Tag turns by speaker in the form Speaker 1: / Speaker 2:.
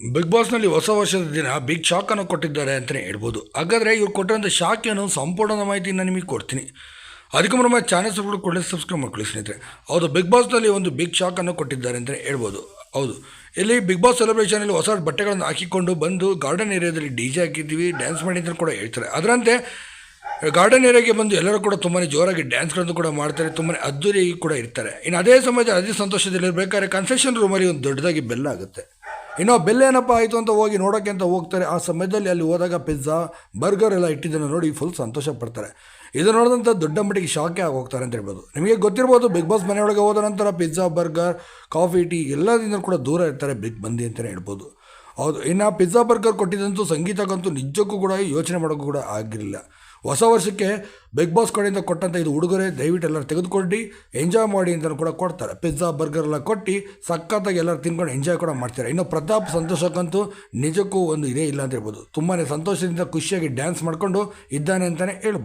Speaker 1: Big ಬಾಸ್ನಲ್ಲಿ ಹೊಸ ವರ್ಷದ ದಿನ ಬಿಗ್ ಶಾಕನ್ನು ಕೊಟ್ಟಿದ್ದಾರೆ ಅಂತಲೇ ಹೇಳ್ಬೋದು. ಹಾಗಾದರೆ ಇವ್ರು ಕೊಟ್ಟಿರೋಂಥ ಶಾಕ್ ಏನು ಸಂಪೂರ್ಣ ಮಾಹಿತಿನ ನಿಮಗೆ ಕೊಡ್ತೀನಿ. ಅದಕ್ಕೆ ಮುನ್ನ ಚಾನಲ್ ಸಬ್ಸ್ಕ್ರೈಬ್ ಕೊಡಲಿ ಸಬ್ಸ್ಕ್ರೈಬ್ ಮಾಡ್ಕೊಳ್ಳಿ ಸ್ನೇಹಿತರೆ. ಹೌದು ಬಿಗ್ ಬಾಸ್ನಲ್ಲಿ ಒಂದು ಬಿಗ್ ಶಾಕನ್ನು ಕೊಟ್ಟಿದ್ದಾರೆ ಅಂತಲೇ ಹೇಳ್ಬೋದು. ಹೌದು. ಇಲ್ಲಿ ಬಿಗ್ ಬಾಸ್ ಸೆಲೆಬ್ರೇಷನಲ್ಲಿ ಹೊಸ ಬಟ್ಟೆಗಳನ್ನು ಹಾಕಿಕೊಂಡು ಬಂದು ಗಾರ್ಡನ್ ಏರಿಯಾದಲ್ಲಿ ಡಿ ಜೆ ಹಾಕಿದ್ದೀವಿ ಡ್ಯಾನ್ಸ್ ಮಾಡಿ ಕೂಡ ಹೇಳ್ತಾರೆ. ಅದರಂತೆ ಗಾರ್ಡನ್ ಏರಿಯಾಗೆ ಬಂದು ಎಲ್ಲರೂ ಕೂಡ ತುಂಬಾ ಜೋರಾಗಿ ಡ್ಯಾನ್ಸ್ಗಳನ್ನು ಕೂಡ ಮಾಡ್ತಾರೆ ತುಂಬಾ ಅದ್ದೂರಿಯಾಗಿ ಕೂಡ ಇರ್ತಾರೆ. ಇನ್ನು ಅದೇ ಸಮಯದಲ್ಲಿ ಅದೇ ಸಂತೋಷದಲ್ಲಿ ಇರಬೇಕಾದ್ರೆ ಕನ್ಸೆಷನ್ ರೂಮಲ್ಲಿ ಒಂದು ದೊಡ್ಡದಾಗಿ ಬೆಲ್ಲ ಆಗುತ್ತೆ. ಇನ್ನು ಬೆಲ್ಲ ಏನಪ್ಪ ಆಯಿತು ಅಂತ ಹೋಗಿ ನೋಡೋಕ್ಕೆ ಅಂತ ಹೋಗ್ತಾರೆ. ಆ ಸಮಯದಲ್ಲಿ ಅಲ್ಲಿ ಹೋದಾಗ ಪಿಜ್ಜಾ ಬರ್ಗರ್ ಎಲ್ಲ ಇಟ್ಟಿದ್ದನ್ನು ನೋಡಿ ಫುಲ್ ಸಂತೋಷ ಪಡ್ತಾರೆ. ಇದು ನೋಡಿದಂಥ ದೊಡ್ಡ ಮಟ್ಟಿಗೆ ಶಾಕೆ ಆಗಿ ಹೋಗ್ತಾರೆ ಅಂತ ಹೇಳ್ಬೋದು. ನಿಮಗೆ ಗೊತ್ತಿರ್ಬೋದು ಬಿಗ್ ಬಾಸ್ ಮನೆಯೊಳಗೆ ಹೋದ ನಂತರ ಪಿಜ್ಜಾ ಬರ್ಗರ್ ಕಾಫಿ ಟೀ ಎಲ್ಲದಿಂದ ಕೂಡ ದೂರ ಇರ್ತಾರೆ ಬಿಗ್ ಬಂದಿ ಅಂತಲೇ ಹೇಳ್ಬೋದು. ಹೌದು, ಇನ್ನು ಪಿಜ್ಜಾ ಬರ್ಗರ್ ಕೊಟ್ಟಿದ್ದಂತೂ ಸಂಗೀತಕ್ಕಂತೂ ನಿಜಕ್ಕೂ ಕೂಡ ಯೋಚನೆ ಮಾಡೋಕ್ಕೂ ಕೂಡ ಆಗಿರಲಿಲ್ಲ. ಹೊಸ ವರ್ಷಕ್ಕೆ ಬಿಗ್ ಬಾಸ್ ಕಡೆಯಿಂದ ಕೊಟ್ಟಂಥ ಇದು ಉಡುಗೊರೆ, ದಯವಿಟ್ಟು ಎಲ್ಲರೂ ತೆಗೆದುಕೊಂಡು ಎಂಜಾಯ್ ಮಾಡಿ ಅಂತ ಕೂಡ ಕೊಡ್ತಾರೆ. ಪಿಜ್ಜಾ ಬರ್ಗರ್ ಎಲ್ಲ ಕೊಟ್ಟು ಸಖತ್ತಾಗಿ ಎಲ್ಲರೂ ತಿನ್ಕೊಂಡು ಎಂಜಾಯ್ ಕೂಡ ಮಾಡ್ತಾರೆ. ಇನ್ನು ಪ್ರತಾಪ್ ಸಂತೋಷಕ್ಕಂತೂ ನಿಜಕ್ಕೂ ಒಂದು ಇದೇ ಇಲ್ಲ ಅಂತ ಹೇಳ್ಬೋದು. ತುಂಬಾ ಸಂತೋಷದಿಂದ ಖುಷಿಯಾಗಿ ಡ್ಯಾನ್ಸ್ ಮಾಡಿಕೊಂಡು ಇದ್ದಾನೆ ಅಂತಲೇ ಹೇಳ್ಬೋದು.